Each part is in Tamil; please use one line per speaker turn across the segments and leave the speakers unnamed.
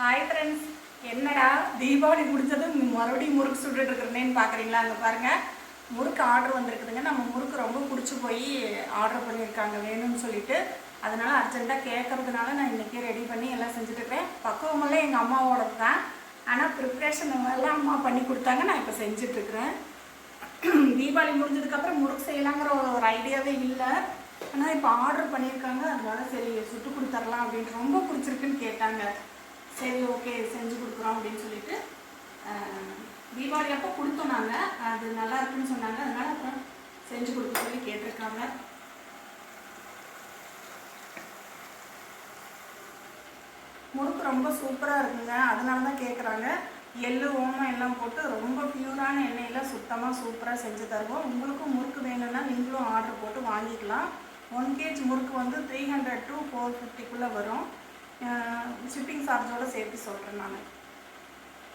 ஹாய் ஃப்ரெண்ட்ஸ் என்னடா தீபாவளி முடிஞ்சதும் மறுபடியும் முறுக்கு சுட்டுட்டு இருக்கிறேன்னு பார்க்குறீங்களா அங்கே பாருங்கள் முறுக்கு ஆர்டர் வந்திருக்குதுங்க. நம்ம முறுக்கு ரொம்ப பிடிச்சி போய் ஆர்டர் பண்ணியிருக்காங்க. வேணும்னு சொல்லிட்டு. அதனால் அர்ஜென்ட்டாக கேட்கறதுனால நான் இன்றைக்கே ரெடி பண்ணி எல்லாம் செஞ்சுட்டு இருக்கிறேன். பக்குவமெல்லாம் எங்கள் அம்மாவோட தான். ஆனால் ப்ரிப்ரேஷன் எல்லாம் அம்மா பண்ணி கொடுத்தாங்க. நான் இப்போ செஞ்சிட்ருக்கிறேன் தீபாவளி முடிஞ்சதுக்கப்புறம் முறுக்கு செய்யலாங்கிற ஒரு ஐடியாவே இல்லை. ஆனால் இப்போ ஆர்டர் பண்ணியிருக்காங்க. அதனால சரி சுட்டு கொடுத்துர்லாம் அப்படின்ட்டு ரொம்ப பிடிச்சிருக்குன்னு கேட்டாங்க. ஓகே செஞ்சு கொடுக்குறோம் அப்படின்னு சொல்லிட்டு தீபாவளி அப்போ கொடுத்தோம் நாங்கள் அது நல்லா இருக்குன்னு சொன்னாங்க. அதனால அப்புறம் செஞ்சு கொடுக்க சொல்லி கேட்டிருக்காங்க. முறுக்கு ரொம்ப சூப்பராக இருக்குங்க. அதனால தான் கேட்குறாங்க எள்ளு ஓமம் எல்லாம் போட்டு ரொம்ப பியூரான எண்ணெயில் சுத்தமாக சூப்பராக செஞ்சு தருவோம். உங்களுக்கும் முறுக்கு வேணும்னா நீங்களும் ஆர்டர் போட்டு வாங்கிக்கலாம். ஒன் கேஜ் முறுக்கு வந்து த்ரீ ஹண்ட்ரட் டு ஃபோர் ஃபிஃப்டிக்குள்ளே வரும். ஷிப்பிங் சார்ஜோடு சேர்த்து சொல்கிறேன் நான்.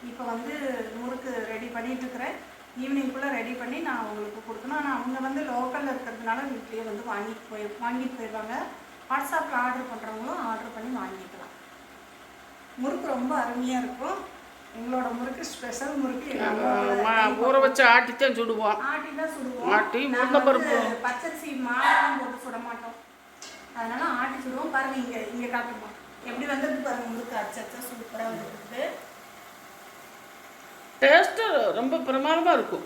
இப்போ வந்து முறுக்கு ரெடி பண்ணிகிட்ருக்கிறேன் ஈவினிங்குள்ளே ரெடி பண்ணி நான் உங்களுக்கு கொடுக்கணும். ஆனால் அவங்க வந்து லோக்கலில் இருக்கிறதுனால வீட்லேயே வந்து வாங்கிட்டு போய் வாங்கிட்டு போயிடுவாங்க. வாட்ஸ்அப்பில் ஆர்டர் பண்ணுறவங்களும் ஆர்டர் பண்ணி வாங்கிக்கலாம். முறுக்கு ரொம்ப அருமையாக இருக்கும். எங்களோட முறுக்கு ஸ்பெஷல் முறுக்கு.
ஊற வச்சு ஆட்டித்தான் சுடுவோம்.
ஆட்டி தான் சுடுவோம்.
ஆட்டி.
வந்து பச்சரிசி மாவெல்லாம் போட்டு சுட மாட்டோம். அதனால ஆட்டி சுடுவோம். பாருங்க இங்க இங்க காட்டுமா எப்படி வந்தது பாருங்க முறுக்கு அச்சச்சா சூப்பரா வந்துருக்கு
டேஸ்ட்டு ரொம்ப பிரமாதமாக இருக்கும்.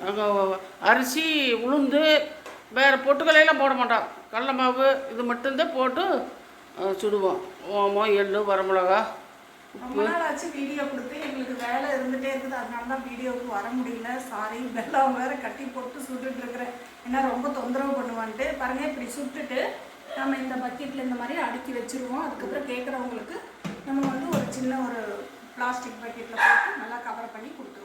நாங்கள் அரிசி உளுந்து வேறு பொட்டுக்கலையெல்லாம் போட மாட்டோம். கடல மாவு இது மட்டும்தான் போட்டு சுடுவோம். ஓமம் எள்ளு வரமிளகா
ரொம்ப நாள் ஆச்சு வீடியோ கொடுத்து. எங்களுக்கு வேலை இருந்துட்டே இருக்குது. அதனால தான் வீடியோவுக்கு வர முடியல. சாரி வெள்ளம் வேற கட்டி போட்டு சுட்டுட்டு இருக்கிறேன். ஏன்னா ரொம்ப தொந்தரவு பண்ணுவான்ட்டு. பாருங்க இப்படி சுட்டுட்டு நம்ம இந்த பக்கெட்டில் இந்த மாதிரி அடுக்கி வச்சுருவோம். அதுக்கப்புறம் கேட்குறவங்களுக்கு நம்ம வந்து ஒரு சின்ன ஒரு பிளாஸ்டிக் பக்கெட்டில் போட்டு நல்லா கவர் பண்ணி கொடுத்துருவோம்.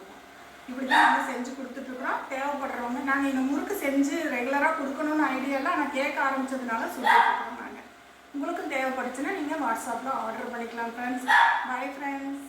இப்படி தான் நாங்கள் செஞ்சு கொடுத்துட்ருக்குறோம் தேவைப்படுறவங்க நாங்கள் இந்த முறுக்கு செஞ்சு ரெகுலராக கொடுக்கணும்னு ஐடியா இல்லை ஆனால் கேட்க ஆரம்பித்ததுனால சொல்லிட்டுருக்கோம் நாங்கள் உங்களுக்கும் தேவைப்படுச்சுன்னா நீங்கள் வாட்ஸ்அப்பில் ஆர்டர் பண்ணிக்கலாம் ஃப்ரெண்ட்ஸ் பை ஃப்ரெண்ட்ஸ்